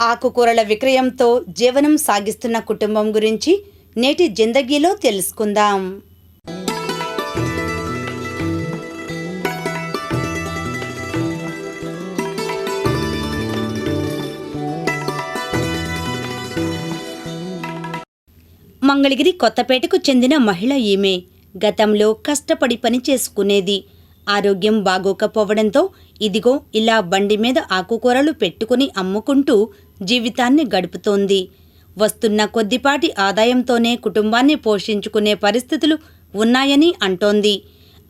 ఆకుకూరల విక్రయంతో జీవనం సాగిస్తున్న కుటుంబం గురించి నేటి జిందగీలో తెలుసుకుందాం. మంగళగిరి కొత్తపేటకు చెందిన మహిళ ఈమె గతంలో కష్టపడి పని చేసుకునేది. ఆరోగ్యం బాగోకపోవడంతో ఇదిగో ఇలా బండి మీద ఆకుకూరలు పెట్టుకుని అమ్ముకుంటూ జీవితాన్ని గడుపుతోంది. వస్తున్న కొద్దిపాటి ఆదాయంతోనే కుటుంబాన్ని పోషించుకునే పరిస్థితులు ఉన్నాయని అంటోంది.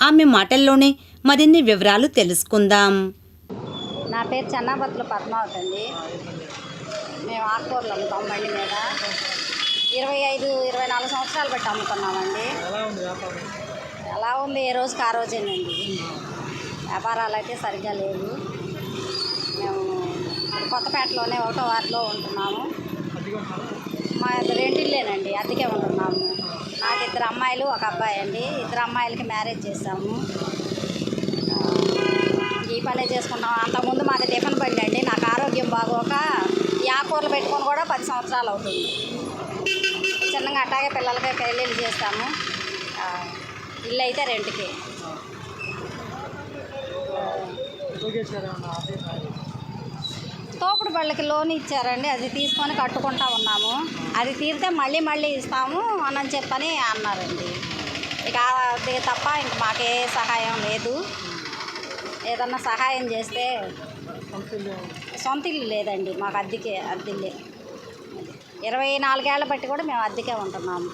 ఆమె మాటల్లోనే మరిన్ని వివరాలు తెలుసుకుందాం. నా పేరు చెన్నాపత్రుల పద్మావతి అండి. మేము ఆకుకూరలు అమ్ముతాం బండి మీద. ఇరవై ఐదు ఇరవై నాలుగు సంవత్సరాలు బట్టి అమ్ముతున్నామండి. ఎలా ఉంది ఏ రోజుకి ఆ రోజేనండి? వ్యాపారాలు అయితే సరిగ్గా లేవు. కొత్తపేటలోనే ఒకటో వార్డులో ఉంటున్నాము. మా రెంటిల్లేనండి అద్దెకే ఉంటున్నాము. నాకు ఇద్దరు అమ్మాయిలు ఒక అబ్బాయి అండి. ఇద్దరు అమ్మాయిలకి మ్యారేజ్ చేసాము ఈ పనే చేసుకుంటాం అంతకుముందు మాది టిఫిన్ బండి అండి నాకు ఆరోగ్యం బాగోక ఈ పెట్టుకొని కూడా పది సంవత్సరాలు అవుతుంది. చిన్నగా అట్టాగే పిల్లలకి పెళ్ళిళ్ళు చేస్తాము. ఇల్లు అయితే రెంట్కి. వాళ్ళకి లోన్ ఇచ్చారండి. అది తీసుకొని కట్టుకుంటా ఉన్నాము. అది తీరితే మళ్ళీ మళ్ళీ ఇస్తాము అని చెప్పని అన్నారండి. ఇక అది తప్ప ఇంక మాకే సహాయం లేదు. ఏదన్నా సహాయం చేస్తే సొంత ఇల్లు లేదండి. మాకు అద్దెకే అద్దెల్లే ఇరవై నాలుగేళ్ళ బట్టి కూడా మేము అద్దెకే ఉంటున్నాము.